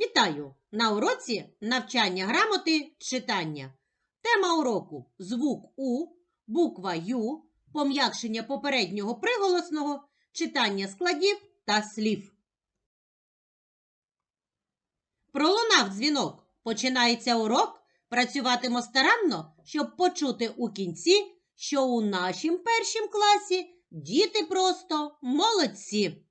Вітаю! На уроці навчання грамоти читання. Тема уроку звук У, буква Ю, пом'якшення попереднього приголосного, читання складів та слів. Пролунав дзвінок. Починається урок. Працюватимо старанно, щоб почути у кінці, що у нашім першім класі діти просто молодці.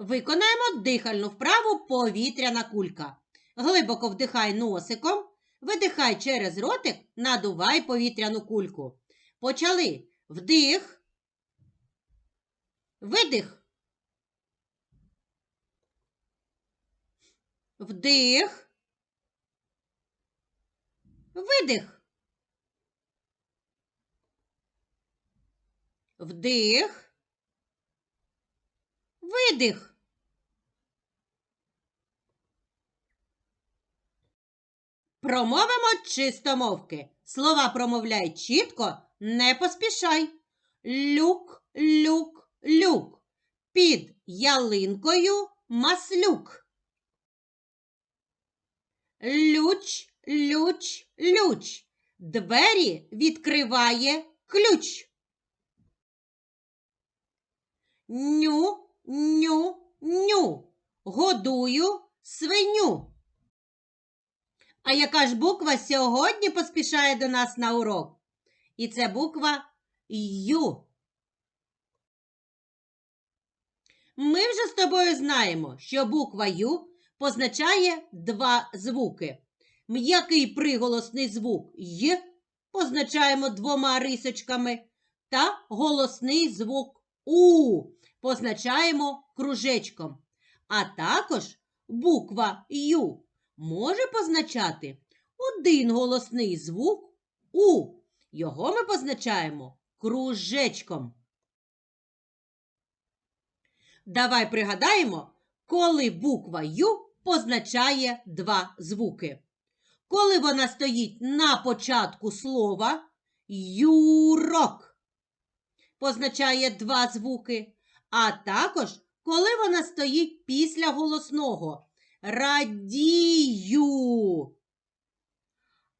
Виконаємо дихальну вправу повітряна кулька. Глибоко вдихай носиком, видихай через ротик, надувай повітряну кульку. Почали вдих, видих. Вдих. Видих. Вдих. Видих. Промовимо чистомовки. Слова промовляй чітко, не поспішай. Люк, люк, люк. Під ялинкою маслюк. Люч, люч, люч. Двері відкриває ключ. Ню, ню, ню. Годую свиню. А яка ж буква сьогодні поспішає до нас на урок? І це буква Ю. Ми вже з тобою знаємо, що буква Ю позначає два звуки. М'який приголосний звук Й позначаємо двома рисочками, та голосний звук У позначаємо кружечком. А також буква Ю може позначати один голосний звук У. Його ми позначаємо кружечком. Давай пригадаємо, коли буква Ю позначає два звуки. Коли вона стоїть на початку слова юрок позначає два звуки, а також коли вона стоїть після голосного радію.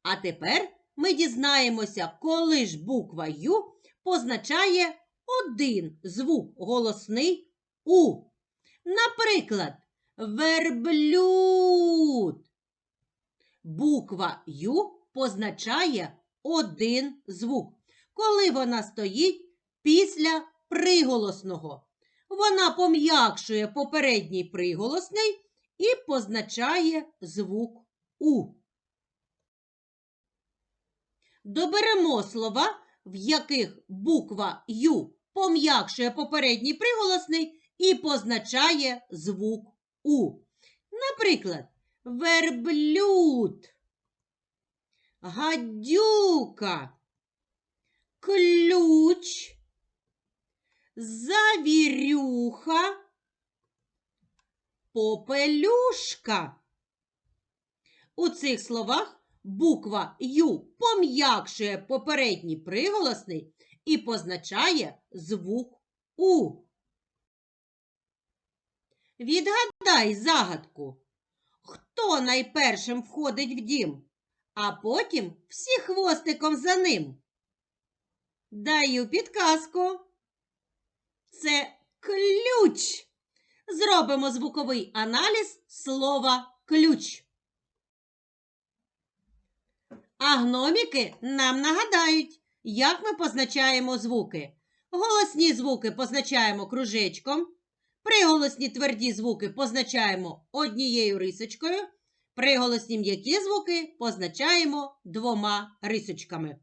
А тепер ми дізнаємося, коли ж буква Ю позначає один звук голосний У. Наприклад, верблюд. Буква Ю позначає один звук, коли вона стоїть після приголосного. Вона пом'якшує попередній приголосний і позначає звук У. Доберемо слова, в яких буква Ю пом'якшує попередній приголосний і позначає звук У. Наприклад, верблюд, гадюка, ключ, завірюха, попелюшка. У цих словах буква Ю пом'якшує попередній приголосний і позначає звук У. Відгадай загадку. Хто найпершим входить в дім, а потім всі хвостиком за ним? Даю підказку. Це ключ. Зробимо звуковий аналіз слова ключ. А гноміки нам нагадають, як ми позначаємо звуки. Голосні звуки позначаємо кружечком. Приголосні тверді звуки позначаємо однією рисочкою. Приголосні м'які звуки позначаємо двома рисочками.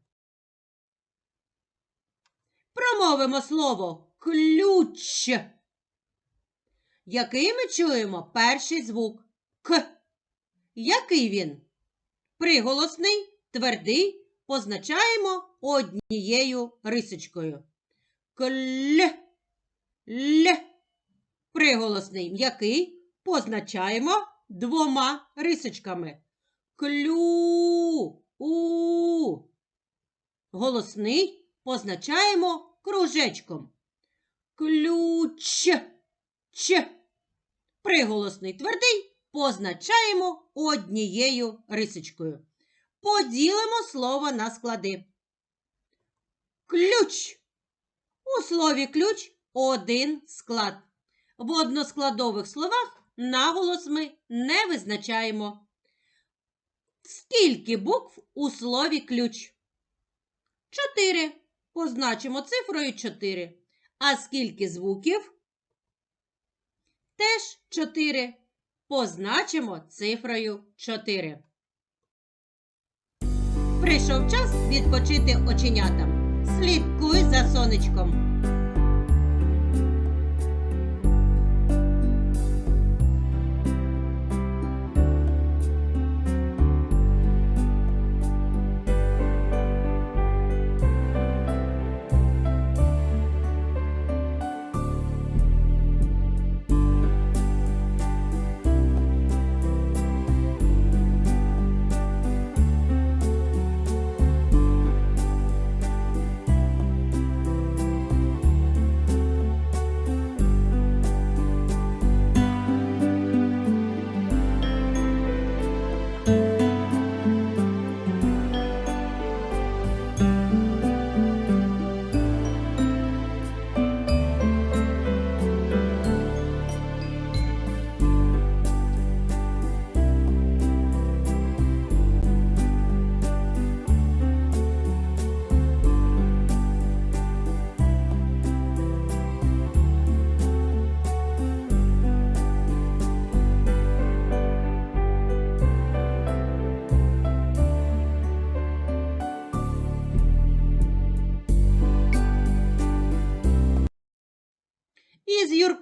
Промовимо слово ключ. Який ми чуємо перший звук К. Який він? Приголосний, твердий позначаємо однією рисочкою. Кль. Л. Приголосний м'який позначаємо двома рисочками. Клю. У. Голосний позначаємо кружечком. Ключ. Ч. Приголосний твердий позначаємо однією рисочкою. Поділимо слово на склади. Ключ. У слові ключ один склад. В односкладових словах наголос ми не визначаємо. Скільки букв у слові ключ? Чотири. Позначимо цифрою 4. А скільки звуків? Теж 4. Позначимо цифрою 4. Прийшов час відпочити оченятам. Слідкуй за сонечком.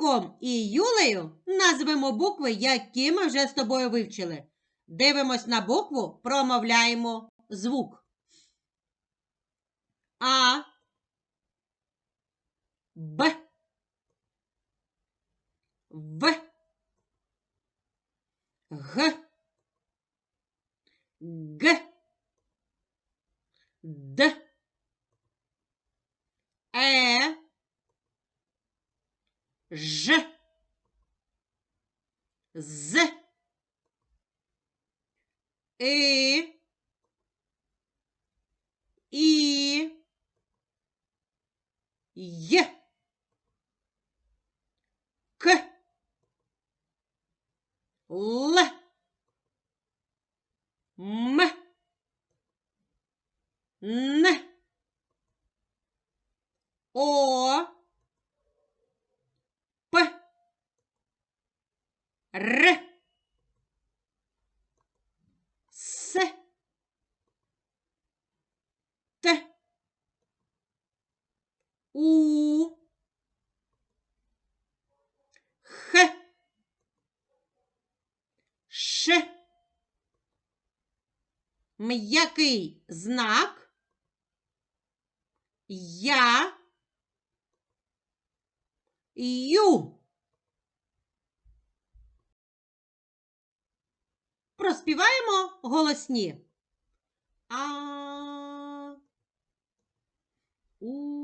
Юрком і Юлею назвемо букви, які ми вже з тобою вивчили. Дивимось на букву, промовляємо звук. А. Б. В. Г. Г. Д. Ж. З. И. І. Є. К. Л. М. Н. М'який знак. Я. Ю. Проспіваємо голосні. А. У.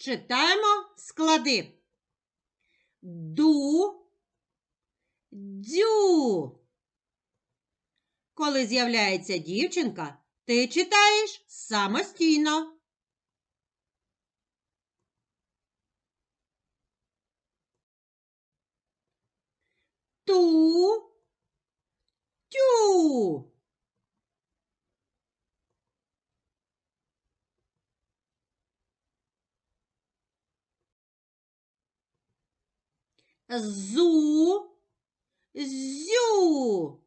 Читаємо склади. Ду, дзю. Коли з'являється дівчинка, ти читаєш самостійно. Ту, тю. Зу, зю.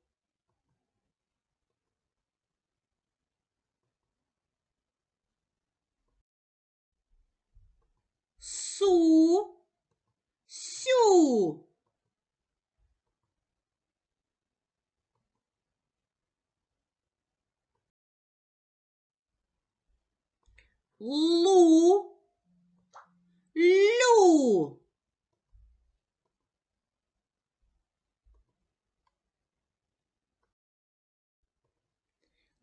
Су, сю. лу, лю.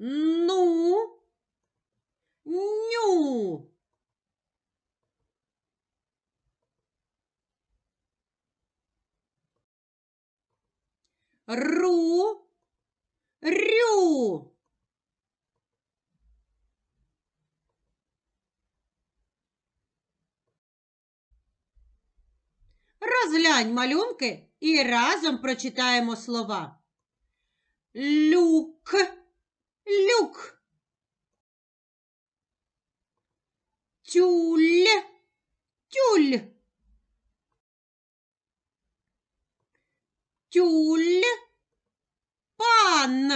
Ну, ню. Ру, рю. Розглянь малюнки і разом прочитаємо слова. Люк, люк. Тюль, тюль. Тюль, пан,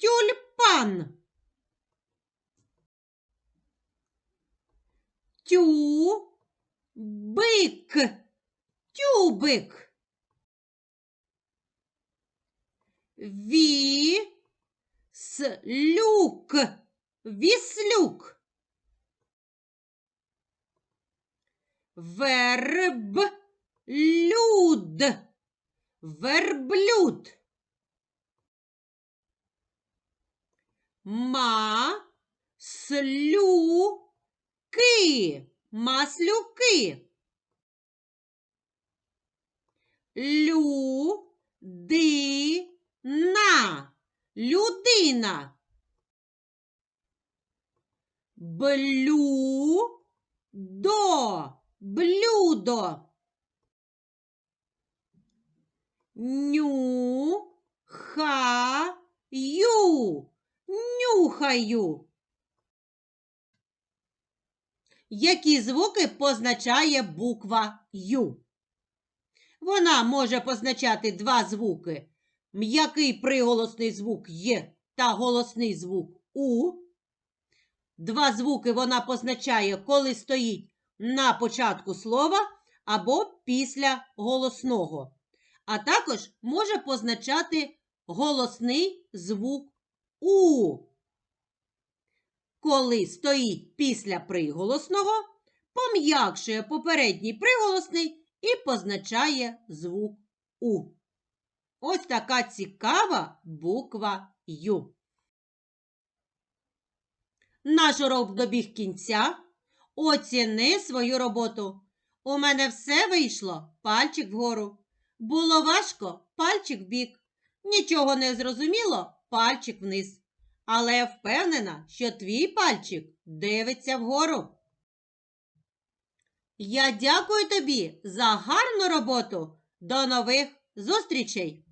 тюльпан. Тю, бик, тюбик. Ві, слюк, віслюк. Верб, люд, верблюд. Ма, слюки, маслюки. Людина, людина. Блюдо, блюдо. Нюхаю, нюхаю. Які звуки позначає буква Ю? Вона може позначати два звуки: м'який приголосний звук Є та голосний звук У. Два звуки вона позначає, коли стоїть на початку слова або після голосного. А також може позначати голосний звук У. Коли стоїть після приголосного, пом'якшує попередній приголосний і позначає звук У. Ось така цікава буква Ю. Наш урок добіг кінця. Оціни свою роботу. У мене все вийшло пальчик вгору. Було важко пальчик вбік. Нічого не зрозуміло пальчик вниз. Але я впевнена, що твій пальчик дивиться вгору. Я дякую тобі за гарну роботу. До нових зустрічей!